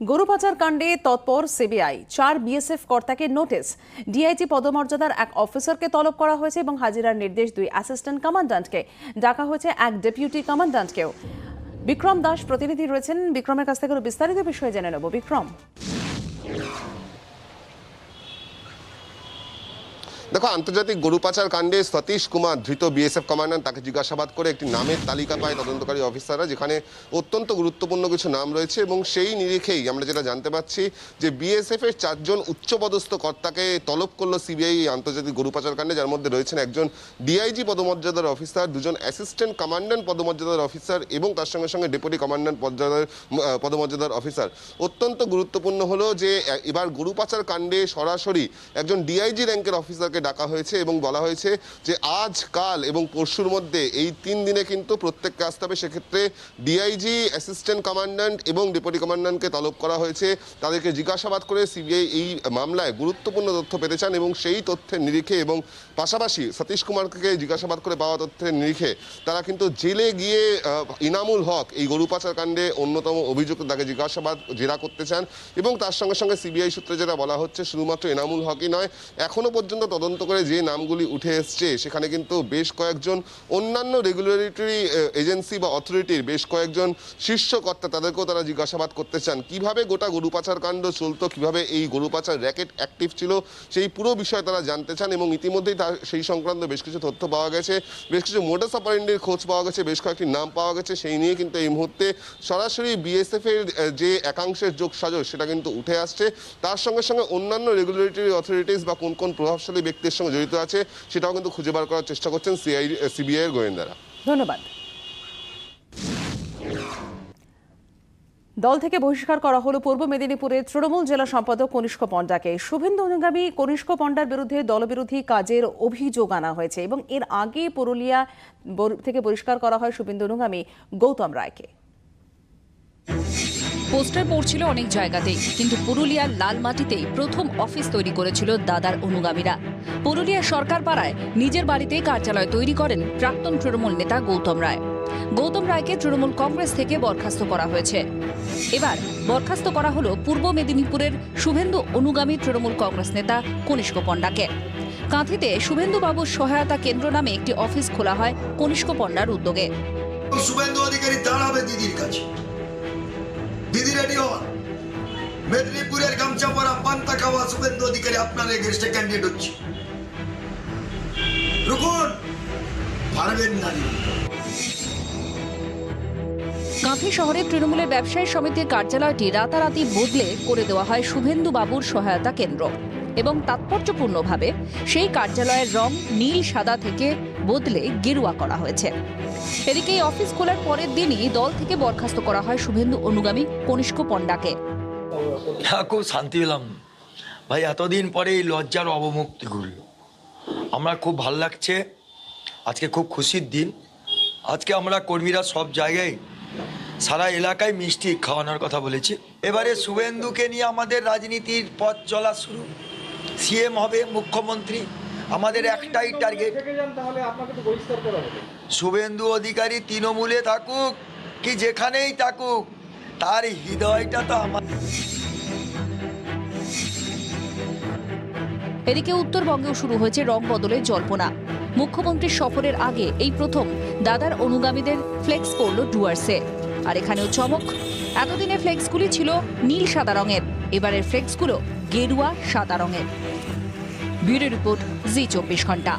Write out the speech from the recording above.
গরু পাচার কাণ্ডে তৎপর সিবিআই। চার বিএসএফ কর্তাকে নোটিশ। ডিআইজি পদমর্যাদার এক অফিসারকে তলব করা হয়েছে এবং হাজিরার নির্দেশ দুই অ্যাসিস্ট্যান্ট কমান্ড্যান্টকে ডাকা হয়েছে এক ডেপুটি কমান্ড্যান্টকেও বিক্রম দাস প্রতিনিধি রয়েছেন। বিক্রমের কাছ থেকে বিস্তারিত বিষয়ে জেনে নেব। বিক্রম। দেখো আন্তর্জাতিক গরু পাচার কাণ্ডে সতীশ কুমার ধৃত বিএসএফ কমান্ডার তাকে জিজ্ঞাসাবাদ করে একটি নামের তালিকা পায় তদন্তকারী অফিসাররা যেখানে অত্যন্ত গুরুত্বপূর্ণ কিছু নাম রয়েছে এবং সেই নিরিখেই আমরা যেটা জানতে পারছি যে বিএসএফ এর চারজন উচ্চপদস্থ কর্তাকে তলব করল সিবিআই আন্তর্জাতিক গরু পাচার কাণ্ডে যার মধ্যে রয়েছেন একজন ডিআইজি পদমর্যাদার অফিসার দুজন অ্যাসিস্ট্যান্ট কমান্ড্যান্ট পদমর্যাদার অফিসার এবং তার সঙ্গে সঙ্গে ডেপুটি কমান্ড্যান্ট পর্যায়ের আহ, পদমর্যাদার অফিসার অত্যন্ত গুরুত্বপূর্ণ হলো যে এবার গরু পাচার কাণ্ডে সরাসরি একজন ডিআইজি র্যাঙ্কের অফিসারকে ডাকা হয়েছে এবং বলা হয়েছে যে আজ, কাল এবং পরশুর মধ্যে এই তিন দিনে কিন্তু প্রত্যেককে আসতে হবে সেক্ষেত্রে ডিআইজি অ্যাসিস্ট্যান্ট কমান্ড্যান্ট এবং ডেপুটি কমান্ড্যান্টকে তলব করা হয়েছে। তাদেরকে জিজ্ঞাসাবাদ করে সিবিআই এই মামলায় গুরুত্বপূর্ণ তথ্য পেতে চান এবং সেই তথ্যের নিরিখে এবং পাশাপাশি সতীশ কুমারকে জিজ্ঞাসাবাদ করে পাওয়া তথ্যের নিরিখে তারা কিন্তু জেলে গিয়ে ইনামুল হক এই গরু পাচার কাণ্ডে অন্যতম অভিযুক্ত তাকে জিজ্ঞাসাবাদ, জেরা করতে চান এবং তার সঙ্গে সঙ্গে সিবিআই সূত্রে যেটা বলা হচ্ছে, শুধুমাত্র এনামুল হকই নয়, এখনও পর্যন্ত তদন্ত করে যে নামগুলি উঠে এসছে, সেখানে কিন্তু বেশ কয়েকজন অন্যান্য রেগুলেটরি এজেন্সি বা অথরিটির বেশ কয়েকজন শীর্ষ কর্তা তাদেরকেও তারা জিজ্ঞাসাবাদ করতে চান। কীভাবে গোটা গরু পাচার কাণ্ড চলতো? কীভাবে এই গরু পাচার র্যাকেট অ্যাক্টিভ ছিল? সেই পুরো বিষয় তারা জানতে চান এবং ইতিমধ্যেই তার সেই সংক্রান্ত বেশ কিছু তথ্য পাওয়া গেছে। বেশ কিছু মোটাস অপারেন্ডের খোঁজ পাওয়া গেছে, বেশ কয়েকটি নাম পাওয়া গেছে। সেই নিয়ে কিন্তু এই মুহূর্তে সরাসরি বিএসএফ এর যে একাংশের যোগ সাজস সেটা কিন্তু উঠে আসছে। তার সঙ্গে সঙ্গে অন্যান্য রেগুলেটরি অথরিটিস বা কোন কোন প্রভাবশালী ব্যক্তির সঙ্গে জড়িত আছে, সেটাও কিন্তু খুঁজে বার করার চেষ্টা করছেন সিআই সিবিআই এর গোয়েন্দারা। ধন্যবাদ। দল থেকে বহিষ্কার করা হলো পূর্ব মেদিনীপুরের তৃণমূল জেলা সম্পাদক কনিষ্ক পণ্ডাকে। শুভেন্দু অনুগামী কনিষ্ক পণ্ডার বিরুদ্ধে দলবিরোধী কাজের অভিযোগ আনা হয়েছে এবং এর আগে পুরুলিয়া থেকে বহিষ্কার করা হয় শুভেন্দু অনুগামী গৌতম রায়কে। পোস্টার পড়ছিল অনেক জায়গাতেই কিন্তু পুরুলিয়ার লাল মাটিতেই প্রথম অফিস তৈরি করেছিল দাদার অনুগামীরা। পুরুলিয়ার সরকার পাড়ায় নিজের বাড়িতেই কার্যালয় তৈরি করেন প্রাক্তন তৃণমূল নেতা গৌতম রায়। গৌতম রায়কে তৃণমূল কংগ্রেস থেকে বরখাস্ত করা হয়েছে। এবার বরখাস্ত করা হলো পূর্ব মেদিনীপুরের শুভেন্দু অনুগামী তৃণমূল কংগ্রেস নেতা কনিষ্ক পণ্ডাকে। কাঁথিতে শুভেন্দু বাবুর সহায়তা কেন্দ্র নামে একটি অফিস খোলা হয় কনিষ্ক পণ্ডার উদ্যোগে। শুভেন্দু অধিকারী শুভেন্দু অধিকারী আপনার ক্যান্ডিডেট হচ্ছে। রুকুন পারবেন না কাঁথি শহরের তৃণমূলের ব্যবসায়ী সমিতির কার্যালয়টি রাতারাতি বদলে করে দেওয়া হয় শুভেন্দু বাবুর সহায়তা কেন্দ্র এবং তাৎপর্যপূর্ণভাবে সেই কার্যালয়ের রং নীল সাদা থেকে বদলে গেরুয়া করা হয়েছে। এদিকে এই অফিস খোলার পরের দিনই দল থেকে বরখাস্ত করা হয় শুভেন্দু অনুগামী কনিষ্ক পণ্ডাকে। খুব শান্তি পেলাম ভাই, এতদিন পরে এই লজ্জার অবমুক্তি ঘুরল। আমরা খুব ভালো লাগছে। আজকে খুব খুশির দিন। আজকে আমরা কর্মীরা সব জায়গায়, সারা এলাকায় মিষ্টি খাওয়ানোর কথা বলেছি। এবারে শুভেন্দুকে নিয়ে আমাদের রাজনীতির পথ চলা শুরু। সিএম হবে, মুখ্যমন্ত্রী। আমাদের একটাই টার্গেট শুভেন্দু অধিকারী তৃণমূলে থাকুক, কি যেখানেই থাকুক, তার হৃদয়টা তো আমার এদিকে উত্তরবঙ্গেও শুরু হয়েছে রং বদলের জল্পনা। মুখ্যমন্ত্রীর সফরের আগে এই প্রথম দাদার অনুগামীদের ফ্লেক্স করল ডুয়ার্সে। আর এখানেও চমক, এতদিনে ফ্লেক্সগুলি ছিল নীল সাদা রঙের, এবারের ফ্লেক্সগুলো গেরুয়া সাদা রঙের। ব্যুরো রিপোর্ট, জি চব্বিশ ঘণ্টা।